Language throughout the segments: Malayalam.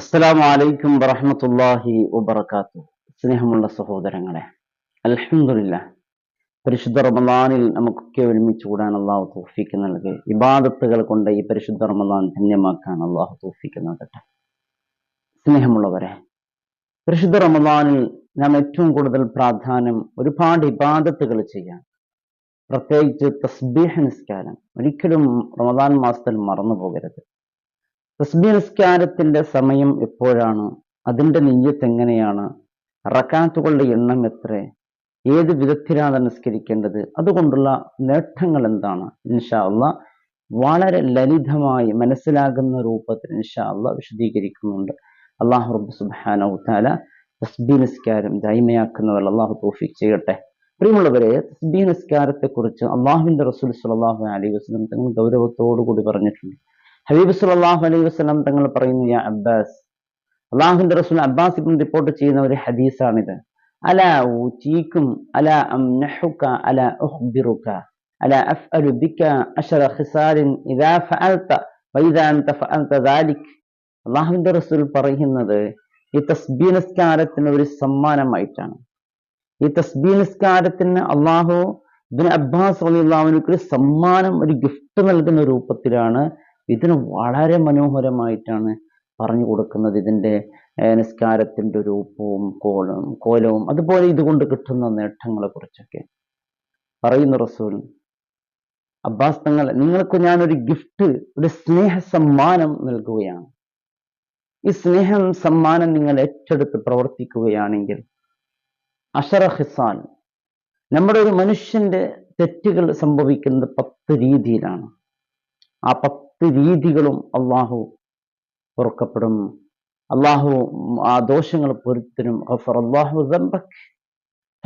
അസ്സലാമു അലൈക്കും വറഹ്മത്തുള്ളാഹി വബറകാത്തു സ്നേഹമുള്ള സഹോദരങ്ങളെ അലഹമില്ല പരിശുദ്ധ റമദാനിൽ നമുക്കൊക്കെ ഒരുമിച്ച് കൂടാൻ അള്ളാഹു തോഫിക്ക് നൽകി. ഇബാദത്തുകൾ കൊണ്ട് ഈ പരിശുദ്ധ റമദാൻ ധന്യമാക്കാൻ അള്ളാഹു തോഫിക്ക് നൽകട്ടെ. സ്നേഹമുള്ളവരെ പരിശുദ്ധ റമദാനിൽ നാം ഏറ്റവും കൂടുതൽ പ്രാധാന്യം ഒരുപാട് ഇബാദത്തുകൾ ചെയ്യാൻ പ്രത്യേകിച്ച് തസ്ബീഹ് നിസ്കാരം. ഒരിക്കലും റമദാൻ മാസത്തിൽ മറന്നു പോകരുത് തസ്ബീഹ് നിസ്കാരത്തിന്റെ സമയം എപ്പോഴാണ്? അതിന്റെ നെയ്യത്ത് എങ്ങനെയാണ്? റക്കാത്തുകളുടെ എണ്ണം എത്ര? ഏത് വിധത്തിലാണ് നിസ്കരിക്കേണ്ടത്? അതുകൊണ്ടുള്ള നേട്ടങ്ങൾ എന്താണ്? ഇൻഷാ അള്ളാ വളരെ ലളിതമായി മനസ്സിലാകുന്ന രൂപത്തിൽ ഇൻഷാ അള്ളാ വിശദീകരിക്കുന്നുണ്ട്. അള്ളാഹു റബ്ബ് സുബ്ഹാനഹു താല തസ്ബീ നിസ്കാരം ദൈമയാക്കുന്നവർ അള്ളാഹു തോഫി ചെയ്യട്ടെ. പ്രിയമുള്ളവരെ തസ്ബീ നിസ്കാരത്തെക്കുറിച്ച് അള്ളാഹുവിന്റെ റസൂൽ സ്വല്ലല്ലാഹു അലൈഹി വസല്ലം തങ്ങൾ ഗൗരവത്തോടു കൂടി പറഞ്ഞിട്ടുണ്ട്. ഹബീബ് സുല്ലാഹു അലൈഹി വസ്ലം തങ്ങൾ പറയുന്നു യാ അബ്ബാസ് അള്ളാഹുവിന്റെ റസൂൽ അബ്ബാസ് ഇബ്ൻ റിപ്പോർട്ട് ചെയ്യുന്ന ഒരു ഹദീസാണിത്. അല ഊറ്റീക്കും അല അംനഹുക അല ഉഖ്ബിറുക അല അഫ്അലു ബിക അശറ ഖിസാലിൻ ഇദാ ഫഅൽത വൈദാ അൻത ഫഅൽത ദാലിക്. അള്ളാഹുവിന്റെ റസൂൽ പറയുന്നത് ഈ തസ്ബീ നിസ്കാരത്തിന് ഒരു സമ്മാനമായിട്ടാണ്. ഈ തസ്ബീ നിസ്കാരത്തിന് അള്ളാഹു ഇബ്നു അബ്ബാസ് റളിയല്ലാഹു ഒരു സമ്മാനം ഒരു ഗിഫ്റ്റ് നൽകുന്ന രൂപത്തിലാണ് ഇതിന് വളരെ മനോഹരമായിട്ടാണ് പറഞ്ഞു കൊടുക്കുന്നത് ഇതിന്റെ നിസ്കാരത്തിന്റെ രൂപവും കോലവും കോലവും. അതുപോലെ ഇതുകൊണ്ട് കിട്ടുന്ന നേട്ടങ്ങളെ കുറിച്ചൊക്കെ പറയുന്ന റസൂൽ. അബ്ബാസ് തങ്ങൾ നിങ്ങൾക്ക് ഞാനൊരു ഗിഫ്റ്റ് ഒരു സ്നേഹ സമ്മാനം നൽകുകയാണ്. ഈ സ്നേഹം സമ്മാനം നിങ്ങൾ ഏറ്റെടുത്ത് പ്രവർത്തിക്കുകയാണെങ്കിൽ അഷറ ഹിസാൻ നമ്മുടെ ഒരു മനുഷ്യന്റെ തെറ്റുകൾ സംഭവിക്കുന്നത് പത്ത് രീതിയിലാണ്. ആ പത്ത് രീതികളും അള്ളാഹു പൊറുക്കപ്പെടും. അള്ളാഹു ആ ദോഷങ്ങൾ പൊരുത്തരും. അള്ളാഹു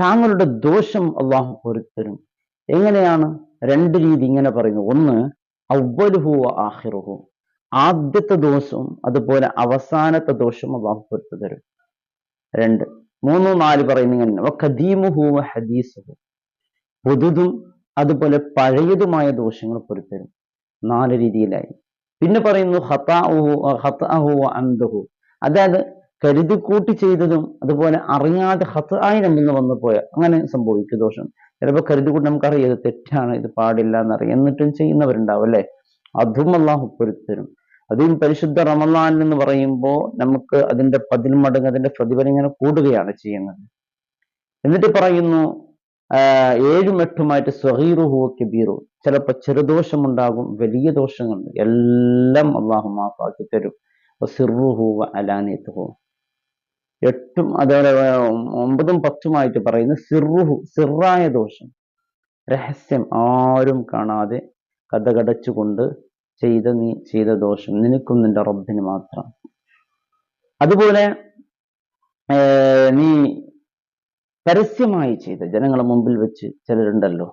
താങ്കളുടെ ദോഷം അള്ളാഹു പൊരുത്തരും. എങ്ങനെയാണ്? രണ്ട് രീതി ഇങ്ങനെ പറയുന്നു. ഒന്ന് അവലുഹു ആഹിറുഹു ആദ്യത്തെ ദോഷവും അതുപോലെ അവസാനത്തെ ദോഷവും അള്ളാഹു പൊരുത്തു തരും. രണ്ട് മൂന്ന് നാല് പറയുന്ന ഇങ്ങനെ ഹദീസുഹു. പുതുതും അതുപോലെ പഴയതുമായ ദോഷങ്ങൾ പൊരുത്തരും നാല് രീതിയിലായി. പിന്നെ പറയുന്നു അന്തഹു അതായത് കരുതി കൂട്ടി ചെയ്തതും അതുപോലെ അറിയാതെ ഹത്ത് ആയി നമ്മിൽ വന്നു പോയ അങ്ങനെ സംഭവിക്കും ദോഷം. ചിലപ്പോൾ കരുതി കൂട്ടി നമുക്കറിയാം ഇത് തെറ്റാണ് ഇത് പാടില്ല എന്നറിയാം എന്നിട്ടും ചെയ്യുന്നവരുണ്ടാവും അല്ലെ? അതും അള്ളാഹു പൊരുത്തരും. അതും പരിശുദ്ധ റമലാൻ എന്ന് പറയുമ്പോൾ നമുക്ക് അതിന്റെ പതിൽ മടങ്ങ് അതിന്റെ പ്രതിഫലം ഇങ്ങനെ കൂടുകയാണ് ചെയ്യുന്നത്. എന്നിട്ട് പറയുന്നു ഏഴും എട്ടുമായിട്ട് സ്വഹീറുഹു കബീറു ചിലപ്പോൾ ചെറുദോഷമുണ്ടാകും വലിയ ദോഷങ്ങൾ എല്ലാം അള്ളാഹു മാഫാക്കി തരും. സിറുഹു അലാനിത്തുഹു എട്ടും അതേപോലെ ഒമ്പതും പത്തുമായിട്ട് പറയുന്ന സിറുഹു സിറായ ദോഷം. രഹസ്യം ആരും കാണാതെ കഥകടച്ചുകൊണ്ട് ചെയ്ത നീ ചെയ്ത ദോഷം. നിനക്കും നിന്റെ റബ്ബിന് മാത്രം. അതുപോലെ നീ പരസ്യമായി ചെയ്ത ജനങ്ങളെ മുമ്പിൽ വെച്ച് ചിലരുണ്ടല്ലോ.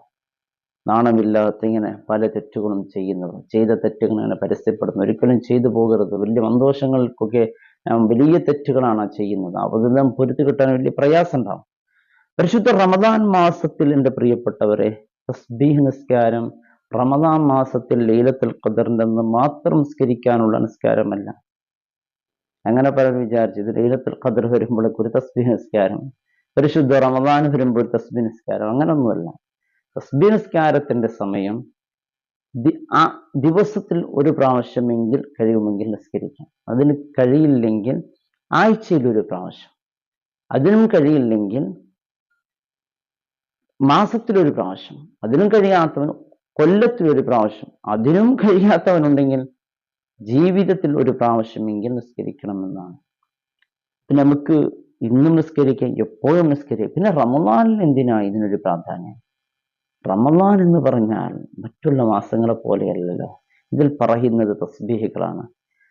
നാണമില്ലാത്ത ഇങ്ങനെ പല തെറ്റുകളും ചെയ്യുന്നവർ ചെയ്ത തെറ്റുകൾ ഇങ്ങനെ പരസ്യപ്പെടുന്നു ഒരിക്കലും ചെയ്തു പോകരുത്. വലിയ സന്തോഷങ്ങൾക്കൊക്കെ വലിയ തെറ്റുകളാണ് ചെയ്യുന്നത്. അതെല്ലാം പൊരുത്തി കിട്ടാൻ വലിയ പ്രയാസം ഉണ്ടാവും പരിശുദ്ധ റമദാൻ മാസത്തിൽ എന്റെ പ്രിയപ്പെട്ടവരെ തസ്ബീഹ് നിസ്കാരം റമദാൻ മാസത്തിൽ ലീലത്തിൽ ഖദറിന്റെ മാത്രം നിസ്കരിക്കാനുള്ള നിസ്കാരമല്ല. അങ്ങനെ പലരും വിചാരിച്ചു ഇത് കതിർ ഖദർ വരുമ്പോഴേക്ക് ഒരു തസ്ബീഹ് നിസ്കാരം പരിശുദ്ധ റമദാൻ വരുമ്പോൾ തസ്ബീഹ് നിസ്കാരം അങ്ങനൊന്നുമല്ല തസ്ബീ നിസ്കാരത്തിന്റെ സമയം ആ ദിവസത്തിൽ ഒരു പ്രാവശ്യമെങ്കിൽ കഴിയുമെങ്കിൽ നിസ്കരിക്കാം. അതിന് കഴിയില്ലെങ്കിൽ ആഴ്ചയിൽ ഒരു പ്രാവശ്യം. അതിനും കഴിയില്ലെങ്കിൽ മാസത്തിലൊരു പ്രാവശ്യം. അതിനും കഴിയാത്തവൻ കൊല്ലത്തിലൊരു പ്രാവശ്യം. അതിനും കഴിയാത്തവനുണ്ടെങ്കിൽ ജീവിതത്തിൽ ഒരു പ്രാവശ്യമെങ്കിൽ നിസ്കരിക്കണമെന്നാണ്. പിന്നെ നമുക്ക് ഇന്നും നിസ്കരിക്കാം എപ്പോഴും നിസ്കരിക്കാം. പിന്നെ റമദാനിൽ എന്തിനാ ഇതിനൊരു പ്രാധാന്യം? റമദാൻ എന്ന് പറഞ്ഞാൽ മറ്റുള്ള മാസങ്ങളെ പോലെയല്ലല്ലോ. ഇതിൽ പറയുന്നത് തസ്ബീഹുകളാണ്.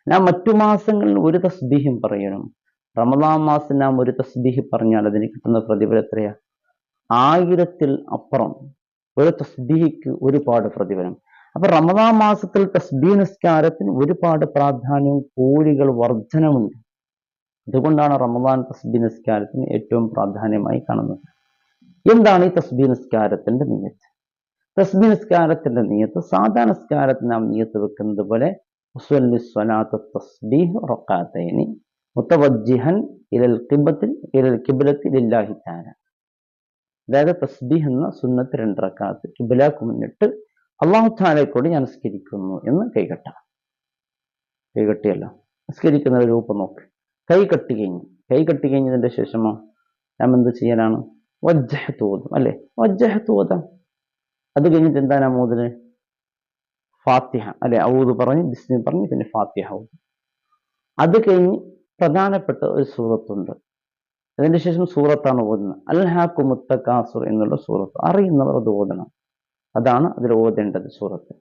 നാം മറ്റു മാസങ്ങളിൽ ഒരു തസ്ബീഹും പറയണം. റമദാൻ മാസം നാം ഒരു തസ്ബീഹ് പറഞ്ഞാൽ അതിന് കിട്ടുന്ന പ്രതിഫലം എത്രയാ? ആയിരത്തിൽ അപ്പുറം ഒരു തസ്ബീഹിക്ക് ഒരുപാട് പ്രതിഫലം. അപ്പൊ റമദാൻ മാസത്തിൽ തസ്ബീഹ് നിസ്കാരത്തിന് ഒരുപാട് പ്രാധാന്യവും കൂലികൾ വർധനമുണ്ട്. അതുകൊണ്ടാണ് റമദാൻ തസ്ബീഹ് നിസ്കാരത്തിന് ഏറ്റവും പ്രാധാന്യമായി കാണുന്നത്. എന്താണ് ഈ തസ്ബീ നിസ്കാരത്തിന്റെ നീയത്ത്? തസ്ബീ നിസ്കാരത്തിന്റെ നീയത്ത് സാധാ നിസ്കാരത്തിന് നാം നീയത്ത് വെക്കുന്നത് പോലെ ഇലൽ ഇലൽ അതായത് തസ്ബീഹ് എന്ന സുന്നത്ത് രണ്ടറക്കാത്ത് കിബിലാക്ക് മുന്നിട്ട് അള്ളാഹു താലെ കൂടി ഞാൻ നിസ്കരിക്കുന്നു എന്ന് കൈകെട്ടാം. കൈകെട്ടിയല്ലോ? നിസ്കരിക്കുന്ന രൂപം നോക്ക്. കൈ കെട്ടി കഴിഞ്ഞു. കൈ കെട്ടി കഴിഞ്ഞതിന്റെ ശേഷമോ? നാം എന്ത് ചെയ്യാനാണ് അല്ലെ? വജ്ജഹത്ത് അത് കഴിഞ്ഞിട്ട് എന്താണ് നാം ഓതിന് ഫാത്തിഹ അല്ലെ? ഔദ് പറഞ്ഞ് ബിസ്മി പറഞ്ഞ് പിന്നെ ഫാത്തിഹ ഓതും അത് കഴിഞ്ഞ് പ്രധാനപ്പെട്ട ഒരു സൂറത്തുണ്ട്. അതിന് ശേഷം സൂറത്താണ് ഓതുന്നത്. അൽഹാക്കു മുത്തക്കാസുർ എന്നുള്ള സൂറത്ത്. അറിയുന്നവർ അത് ഓതണം. അതാണ് അതിൽ ഓതേണ്ടത് സൂറത്ത്.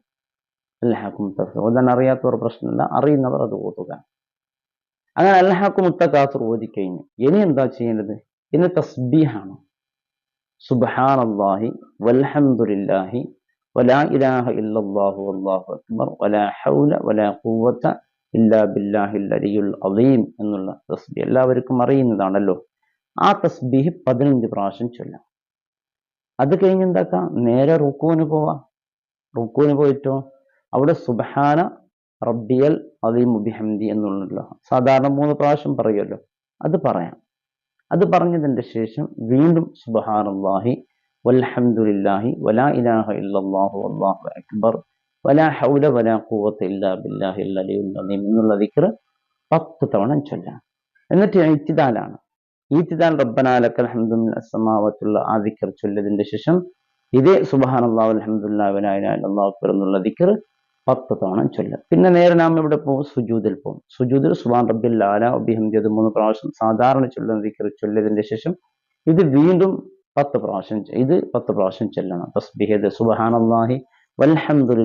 അൽഹാക്കു മുത്തക്കാസുർ ഓതാൻ അറിയാത്തവർ പ്രശ്നമില്ല. അറിയുന്നവർ അത് ഓതുക. അങ്ങനെ അൽഹാക്കു മുത്തക്കാസുർ ഓതിക്കഴിഞ്ഞു. ഇനി എന്താ ചെയ്യേണ്ടത്? ഇനി തസ്ബീഹാണ്. സുബ്ഹാനല്ലാഹി വൽഹംദുലില്ലാഹി വലാ ഇലാഹ ഇല്ലല്ലാഹു അല്ലാഹു അക്ബർ വലാ ഹൗല വലാ ഖുവത ഇല്ലാ ബില്ലാഹിൽ അലിയുൽ അലീം എന്നുള്ള തസ്ബി എല്ലാവർക്കും അറിയുന്നതാണല്ലോ. ആ തസ്ബിഹ് പതിനഞ്ച് പ്രാവശ്യം ചൊല്ലാം. അത് കഴിഞ്ഞ് എന്താക്കാം? നേരെ റുക്കൂന് പോവാം. റുക്കൂന് പോയിട്ടോ? അവിടെ സുബഹാന റബ്ബിയൽ അലീം ബിഹംദി എന്നുള്ളല്ലോ സാധാരണ മൂന്ന് പ്രാവശ്യം പറയുമല്ലോ. അത് പറയാം. അത് പറഞ്ഞതിന്റെ ശേഷം വീണ്ടും സുബഹാറല്ലാഹി വൽഹംദുലില്ലാഹി വലാ ഇലാഹ ഇല്ലല്ലാഹു വല്ലാഹു അക്ബർ വലാ ഹൗല വലാ ഖുവത ഇല്ലാ ബില്ലാഹിൽ അലിയുൽ അലീം എന്നുള്ള ദിക്ർ പത്ത് തവണ ചൊല്ലാം. എന്നിട്ട് ഇത്തിദാലാണ് ഈത്തിദാൽ റബ്ബനാ ലക്കൽ ഹംദു മിൻ അസ്സമാവത്തുള്ള ആ ദിക്ർ ചൊല്ലതിന്റെ ശേഷം ഇതേ സുബ്ഹാനല്ലാഹു അലഹമുല്ലാ വലാ ഇലാഹ ഇല്ലല്ലാഹു അക്ബർ എന്നുള്ള ദിക്ർ പത്ത് തവണ ചൊല്ലാം. പിന്നെ നേരെ നാം ഇവിടെ പോകും സുജൂതിൽ പോകും സുജൂതിൽ സുബാൻ റബ്ബിൽ ആല അബിഹംദി അത് മൂന്ന് പ്രാവശ്യം സാധാരണ ചൊല്ലുന്ന ദിക്ർ ചൊല്ലിയതിന്റെ ശേഷം ഇത് വീണ്ടും പത്ത് പ്രാവശ്യം ഇത് പത്ത് പ്രാവശ്യം ചെല്ലണം. തസ്ബിഹേദ്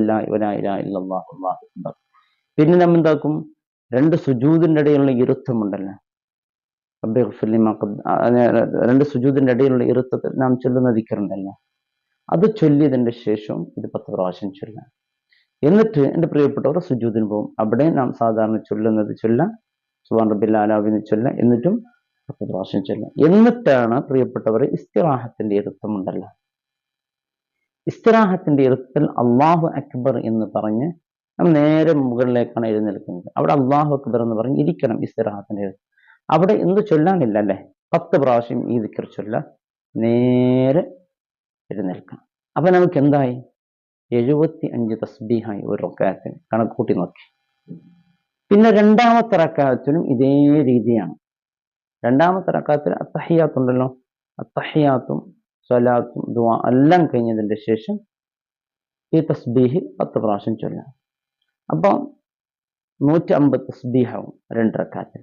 ഇലാഹ ഇല്ലല്ലാഹു അല്ലാഹു അക്ബർ. പിന്നെ നമ്മൾ എന്താക്കും? രണ്ട് സുജൂതിന്റെ ഇടയിലുള്ള ഇരുത്തമുണ്ടല്ലോ രണ്ട് സുജൂതിന്റെ ഇടയിലുള്ള ഇരുത്തത്തിൽ നാം ചൊല്ലുന്ന ദിക്കറുണ്ടല്ലോ അത് ചൊല്ലിയതിന്റെ ശേഷം ഇത് പത്ത് പ്രാവശ്യം ചൊല്ലാം എന്നിട്ട് എന്റെ പ്രിയപ്പെട്ടവർ സുജൂദിന് പോകും. അവിടെ നാം സാധാരണ ചൊല്ലുന്നത് ചൊല്ലാം സുബാൻ റബ്ബിൽ ആലാവിന് ചൊല്ലാം എന്നിട്ടും പത്ത് പ്രാവശ്യം ചൊല്ലാം. എന്നിട്ടാണ് പ്രിയപ്പെട്ടവർ ഇസ്തിറാഹത്തിന്റെ ഉണ്ടല്ല ഇസ്തിറാഹത്തിന്റെ ഇരുത്തൽ അള്ളാഹു അക്ബർ എന്ന് പറഞ്ഞ് നാം നേരെ മുകളിലേക്കാണ് എഴുന്നേൽക്കുന്നത്. അവിടെ അള്ളാഹു അക്ബർ എന്ന് പറഞ്ഞ് ഇരിക്കണം ഇസ്തിറാഹത്തിന്റെ ഇരുത്തൽ. അവിടെ എന്ത് ചൊല്ലാനില്ല അല്ലേ? പത്ത് പ്രാവശ്യം ഈ ദിക്കർ ചൊല്ല നേരെ എഴുന്നേൽക്കണം. അപ്പൊ നമുക്ക് എന്തായി? എഴുപത്തി അഞ്ച് തസ്ബീഹായി ഒരു കണക്ക് കണക്കൂട്ടി നോക്കി. പിന്നെ രണ്ടാമത്തെ റക്കാത്തിനും ഇതേ രീതിയാണ്. രണ്ടാമത്തെ റക്കാത്തിൽ അത്തഹിയാത്തുണ്ടല്ലോ അത്തഹിയാത്തും സ്വലാത്തും ദുആ എല്ലാം കഴിഞ്ഞതിന്റെ ശേഷം ഈ തസ്ബീഹ് പത്ത് പ്രാവശ്യം ചൊല്ലാം അപ്പം നൂറ്റി അമ്പത് തസ്ബീഹാവും രണ്ട് റക്കാത്തിൽ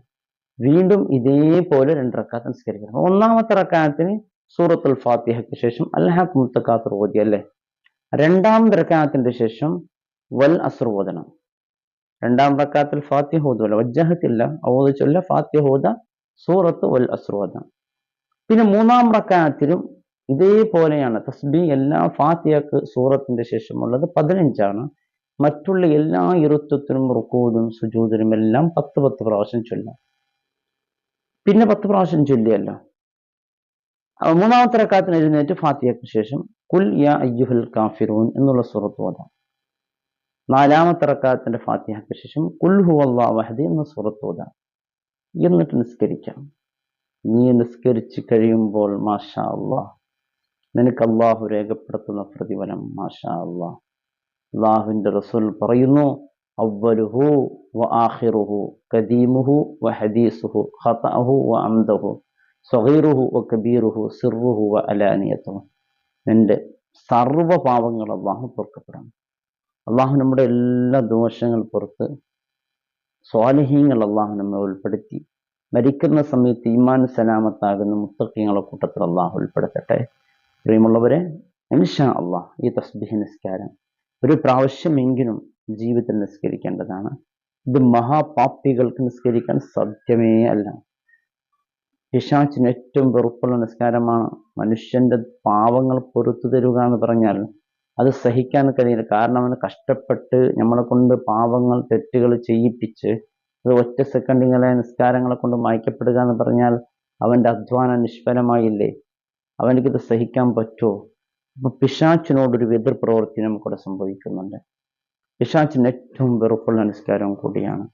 വീണ്ടും ഇതേപോലെ രണ്ട് റക്കാത്ത് നിസ്കരിക്കണം. ഒന്നാമത്തെ റക്കാത്തിന് സൂറത്തുൽ ഫാത്തിഹയ്ക്ക് ശേഷം അല്ലാഹ് മുത്തക്കാത്തർ ഓതി അല്ലേ? രണ്ടാമത്തെ റക്കാത്തിന് ശേഷം വൽ അസ്ർ ഓതണം. രണ്ടാം റക്കാത്തിൽ ഫാത്തിഹ ഓതുമല്ല വജ്ജഹത്തില്ല ഓത് ചൊല്ല ഫാത്തിഹ ഓത സൂറത്ത് വൽ അസ്ർ പിന്നെ മൂന്നാം റക്കാത്തിലും ഇതേപോലെയാണ് തസ്ബി എല്ലാ ഫാത്തിഹക്ക് സൂറത്തിന്റെ ശേഷമുള്ളത് പതിനഞ്ചാണ്. മറ്റുള്ള എല്ലാ ഇരുത്വത്തിനും റുക്കൂദും സുജൂദിനും എല്ലാം പത്ത് പത്ത് പ്രാവശ്യം ചൊല്ലാം പിന്നെ പത്ത് പ്രാവശ്യം ചൊല്ലിയല്ലോ. മൂന്നാമത്തെ റക്കാത്തിന് എഴുന്നേറ്റ് ഫാത്തിഹയ്ക്ക് ശേഷം കുൽ യാ അയ്യുഹൽ കാഫിറൂൻ എന്നുള്ള സൂറത്ത് ഓതാം. നാലാമത്തെ റക്കാത്തിന്റെ ഫാത്തിഹയ്ക്ക് ശേഷം കുൽ ഹു വഹദി എന്ന സൂറത്ത് ഓതാം. എന്നിട്ട് നിസ്കരിക്കാം നീ നിസ്കരിച്ച് കഴിയുമ്പോൾ മാഷാ അള്ളാഹ് നിനക്ക് അള്ളാഹു രേഖപ്പെടുത്തുന്ന പ്രതിഫലം മാഷാ അള്ളാഹ് അള്ളാഹുവിന്റെ റസൂൽ പറയുന്നു അവലുഹു വ ആഹിറുഹു കദീമുഹു വ ഹദീസുഹു ഖതഅഹു വ അംദഹു. സഗീറുഹു വ കബീറുഹു സിറുഹു വ അലാനിയത്തും എന്റെ സർവ പാപങ്ങൾ അള്ളാഹു പൊറുക്കപ്പെടണം അള്ളാഹു നമ്മുടെ എല്ലാ ദോഷങ്ങൾ പുറത്ത് സ്വാലിഹീങ്ങൾ അള്ളാഹു നമ്മെ ഉൾപ്പെടുത്തി. മരിക്കുന്ന സമയത്ത് ഈമാൻ സലാമത്താകുന്ന മുത്തക്കിങ്ങളെ കൂട്ടത്തിൽ അള്ളാഹു ഉൾപ്പെടുത്തട്ടെ. പ്രിയമുള്ളവരെ ഇൻഷാ അള്ളാഹ് ഈ തസ്ബിഹി നിസ്കാരം ഒരു പ്രാവശ്യമെങ്കിലും ജീവിതത്തിൽ നിസ്കരിക്കേണ്ടതാണ്. ഇത് മഹാപാപ്പികൾക്ക് നിസ്കരിക്കാൻ സാധ്യമേ അല്ല. പിശാച്ചിന് ഏറ്റവും വെറുപ്പുള്ള നിസ്കാരമാണ്. മനുഷ്യന്റെ പാവങ്ങൾ പൊറത്തു തരുക എന്ന് പറഞ്ഞാൽ അത് സഹിക്കാൻ കഴിയില്ല. കാരണം അവന് കഷ്ടപ്പെട്ട് നമ്മളെ കൊണ്ട് പാവങ്ങൾ തെറ്റുകൾ ചെയ്യിപ്പിച്ച് അത് ഒറ്റ സെക്കൻഡിങ്ങളെ നിസ്കാരങ്ങളെ കൊണ്ട് മായ്ക്കപ്പെടുക എന്ന് പറഞ്ഞാൽ അവന്റെ അധ്വാനം നിഷ്ഫലമായില്ലേ? അവനിക്കിത് സഹിക്കാൻ പറ്റുമോ? അപ്പൊ പിശാച്ചിനോടൊരു എതിർ പ്രവൃത്തി നമുക്കിവിടെ സംഭവിക്കുന്നുണ്ട്. പിശാച്ചിന് ഏറ്റവും വെറുപ്പുള്ള നിസ്കാരം കൂടിയാണ്.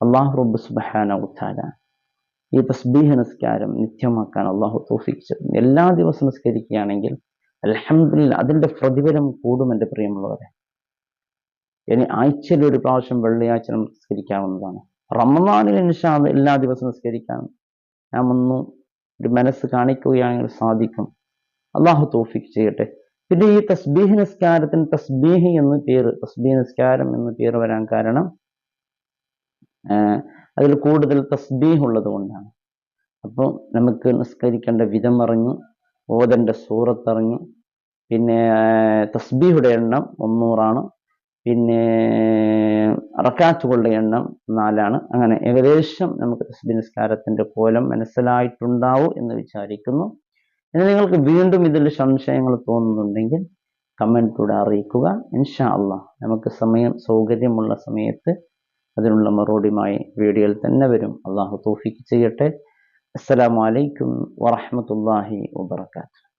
അള്ളാഹു റബ്ബ് സുബഹാന ഉത്താല ഈ തസ്ബീഹ നിസ്കാരം നിത്യമാക്കാൻ അള്ളാഹു തോഫിച്ചത് എല്ലാ ദിവസവും നിസ്കരിക്കുകയാണെങ്കിൽ അലഹമില്ല അതിന്റെ പ്രതിഫലം കൂടും എന്റെ പ്രിയമുള്ളവരെ. ഇനി ആഴ്ചയിൽ ഒരു പ്രാവശ്യം വെള്ളിയാഴ്ച നിസ്കരിക്കാവുന്നതാണ്. റമദാനിൽ നിഷാ എല്ലാ ദിവസവും നിസ്കരിക്കാൻ ഞാൻ ഒന്ന് ഒരു മനസ്സ് കാണിക്കുകയാണെങ്കിൽ സാധിക്കും. അള്ളാഹു തോഫിക്ക് ചെയ്യട്ടെ. പിന്നെ ഈ തസ്ബീഹ് നിസ്കാരത്തിന് തസ്ബീഹ് എന്ന് പേര് തസ്ബീഹ് നിസ്കാരം എന്ന് പേര് വരാൻ കാരണം അതിൽ കൂടുതൽ തസ്ബീഹ് ഉള്ളത് കൊണ്ടാണ്. അപ്പോൾ നമുക്ക് നിസ്കരിക്കേണ്ട വിധം അറിഞ്ഞു ഓതന്റെ സൂറത്ത് അറിഞ്ഞു പിന്നെ തസ്ബീഹുടെ എണ്ണം മുന്നൂറാണ് പിന്നെ റക്കാറ്റുകളുടെ എണ്ണം നാലാണ്. അങ്ങനെ ഏകദേശം നമുക്ക് തസ്ബീഹ് നിസ്കാരത്തിന്റെ കോലം മനസ്സിലായിട്ടുണ്ടാവും എന്ന് വിചാരിക്കുന്നു. ഇനി നിങ്ങൾക്ക് വീണ്ടും ഇതിൽ സംശയങ്ങൾ തോന്നുന്നുണ്ടെങ്കിൽ കമന്റിലൂടെ അറിയിക്കുക. ഇൻഷാ അള്ളാഹ് നമുക്ക് സമയം സൗകര്യമുള്ള സമയത്ത് അതിനുള്ള മറുപടിയുമായി വീഡിയോയിൽ തന്നെ വരും. അള്ളാഹു തോഫിക്ക് ചെയ്യട്ടെ. അസ്സലാമു അലൈക്കും വറഹമത്തല്ലാഹി വബർക്കാത്തു